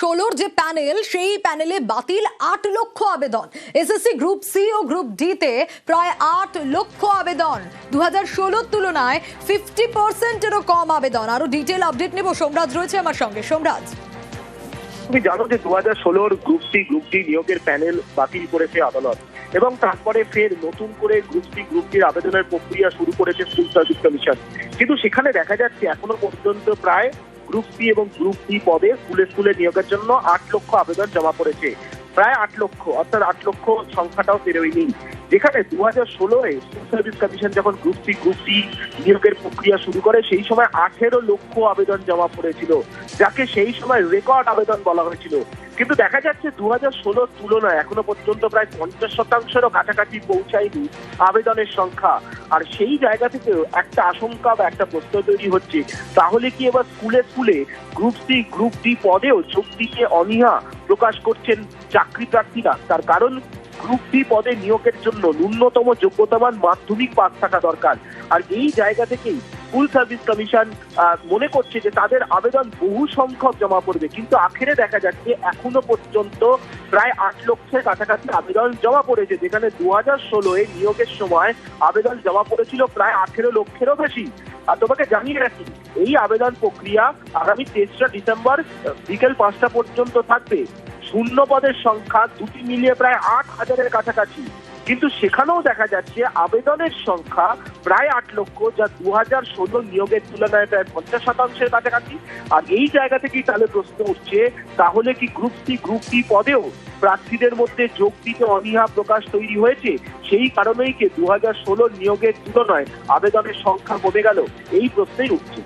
ষোলোর যে প্যানেল, সেই প্যানেলে বাতিল আট লক্ষ আবেদন। এসএসসি গ্রুপ সি ও গ্রুপ ডি তে প্রায় আট লক্ষ আবেদন। দু হাজার ষোলোর তুলনায় ফিফটি পার্সেন্টেরও কম আবেদন। আরও ডিটেল আপডেট নেব। সোমরাজ রয়েছে আমার সঙ্গে। সোমরাজ। তুমি জানো যে দু হাজার ষোলোর গ্রুপ সি গ্রুপ ডি নিয়োগের প্যানেল বাতিল করেছে আদালত। এবং তারপরে ফের নতুন করে গ্রুপ সি গ্রুপ ডির আবেদনের প্রক্রিয়া শুরু করেছে স্কুল সার্ভিস কমিশন কিন্তু সেখানে দেখা যাচ্ছে এখনও পর্যন্ত প্রায় গ্রুপ সি এবং গ্রুপ ডি পদে স্কুলে স্কুলে নিয়োগের জন্য আট লক্ষ আবেদন জমা পড়েছে। প্রায় আট লক্ষ, অর্থাৎ আট লক্ষ সংখ্যাটাও বেরোয়নি যেখানে দু হাজার ষোলোয় স্কুল সার্ভিস কমিশন যখন গ্রুপ সি গ্রুপ ডি নিয়োগের প্রক্রিয়া শুরু করে, সেই সময় আঠেরো লক্ষ আবেদন জমা পড়েছিল, যাকে সেই সময় রেকর্ড আবেদন বলা হয়েছিল। কিন্তু দেখা যাচ্ছে দু হাজার ষোলোর তুলনায় এখনও পর্যন্ত প্রায় পঞ্চাশ শতাংশেরও কাছাকাছি পৌঁছায়নি আবেদনের সংখ্যা। আর সেই জায়গা থেকে একটা আশঙ্কা বা একটা প্রশ্ন তৈরি হচ্ছে, তাহলে কি এবার স্কুলে স্কুলে গ্রুপ সি, গ্রুপ ডি পদেও যোগ দিতে অনীহা প্রকাশ করছেন চাকরি প্রার্থীরা? তার কারণ, গ্রুপ ডি পদে নিয়োগের জন্য ন্যূনতম যোগ্যতামান মাধ্যমিক পাস থাকা দরকার। আর এই জায়গা থেকেই স্কুল সার্ভিস কমিশন মনে করছে যে তাদের আবেদন বহু সংখ্যক জমা পড়বে। কিন্তু আখেরে দেখা যাচ্ছে এখনও পর্যন্ত প্রায় আট লক্ষের কাছাকাছি আবেদন জমা পড়েছে, যেখানে দু হাজার ষোলোয় নিয়োগের সময় আবেদন জমা পড়েছিল প্রায় আঠেরো লক্ষেরও বেশি। আর তোমাকে জানিয়ে রাখি, এই আবেদন প্রক্রিয়া আগামী তেসরা ডিসেম্বর বিকেল পাঁচটা পর্যন্ত থাকবে। শূন্য পদের সংখ্যা দুটি মিলিয়ে প্রায় আট হাজারের কাছাকাছি। কিন্তু সেখানেও দেখা যাচ্ছে আবেদনের সংখ্যা প্রায় আট লক্ষ, যা দু হাজার ষোলো নিয়োগের তুলনায় প্রায় পঞ্চাশ শতাংশের কাছাকাছি। আর এই জায়গা থেকেই তাহলে প্রশ্ন উঠছে, তাহলে কি গ্রুপ সি গ্রুপ ডি পদেও প্রার্থীদের মধ্যে যোগ দিতে অনীহা প্রকাশ তৈরি হয়েছে? সেই কারণেই কি দু হাজার ষোলো নিয়োগের তুলনায় আবেদনের সংখ্যা কমে গেল? এই প্রশ্নেই উঠছে।